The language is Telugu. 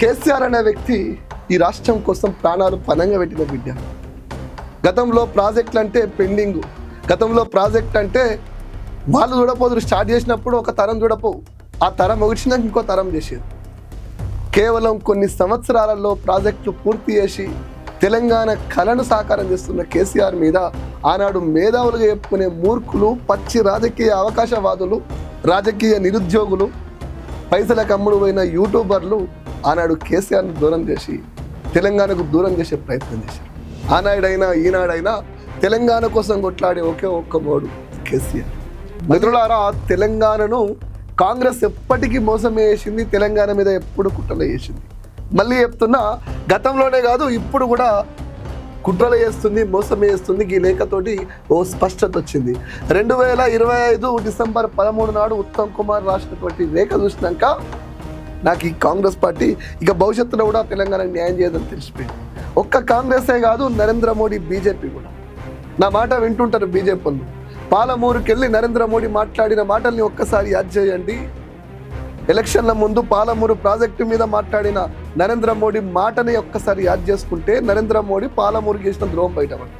కేసీఆర్ అనే వ్యక్తి ఈ రాష్ట్రం కోసం ప్రాణాలు పనంగా పెట్టిన బిడ్డ. గతంలో ప్రాజెక్టులు అంటే పెండింగ్. గతంలో ప్రాజెక్ట్ అంటే వాళ్ళు చూడపోదురు. స్టార్ట్ చేసినప్పుడు ఒక తరం చూడపోవు ఆ తరం వచ్చినాక ఇంకో తరం చేసేది. కేవలం కొన్ని సంవత్సరాలలో ప్రాజెక్టులు పూర్తి చేసి తెలంగాణ కళను సాకారం చేస్తున్న కేసీఆర్ మీద ఆనాడు మేధావులుగా చెప్పుకునే మూర్ఖులు పచ్చి రాజకీయ అవకాశవాదులు రాజకీయ నిరుద్యోగులు పైసలకు అమ్ముడు పోయిన యూట్యూబర్లు ఆనాడు కేసీఆర్ను దూరం చేసి తెలంగాణకు దూరం చేసే ప్రయత్నం చేశారు. ఆనాడైనా ఈనాడైనా తెలంగాణ కోసం కొట్లాడే ఒకే ఒక్క మోడు కేసీఆర్. మిత్రులారా తెలంగాణను కాంగ్రెస్ ఎప్పటికీ మోసం వేసింది తెలంగాణ మీద ఎప్పుడు కుట్రలు వేసింది మళ్ళీ చెప్తున్నా గతంలోనే కాదు ఇప్పుడు కూడా కుట్రలు వేస్తుంది మోసం వేస్తుంది ఈ లేఖతోటి ఓ స్పష్టత వచ్చింది. రెండు వేల ఇరవై ఐదు డిసెంబర్ పదమూడు నాడు ఉత్తమ్ కుమార్ రాసినటువంటి లేఖ చూసినాక నాకు ఈ కాంగ్రెస్ పార్టీ ఇక భవిష్యత్తులో కూడా తెలంగాణకు న్యాయం చేయదని తెలిసిపోయింది. ఒక్క కాంగ్రెసే కాదు నరేంద్ర మోడీ బీజేపీ కూడా. నా మాట వింటుంటారు బీజేపీ పాలమూరుకి వెళ్ళి నరేంద్ర మోడీ మాట్లాడిన మాటల్ని ఒక్కసారి యాద్ చేయండి. ఎలక్షన్ల ముందు పాలమూరు ప్రాజెక్టు మీద మాట్లాడిన నరేంద్ర మోడీ మాటని ఒక్కసారి యాద్ చేసుకుంటే నరేంద్ర మోడీ పాలమూరు చేసిన ద్రోహం బయటపడి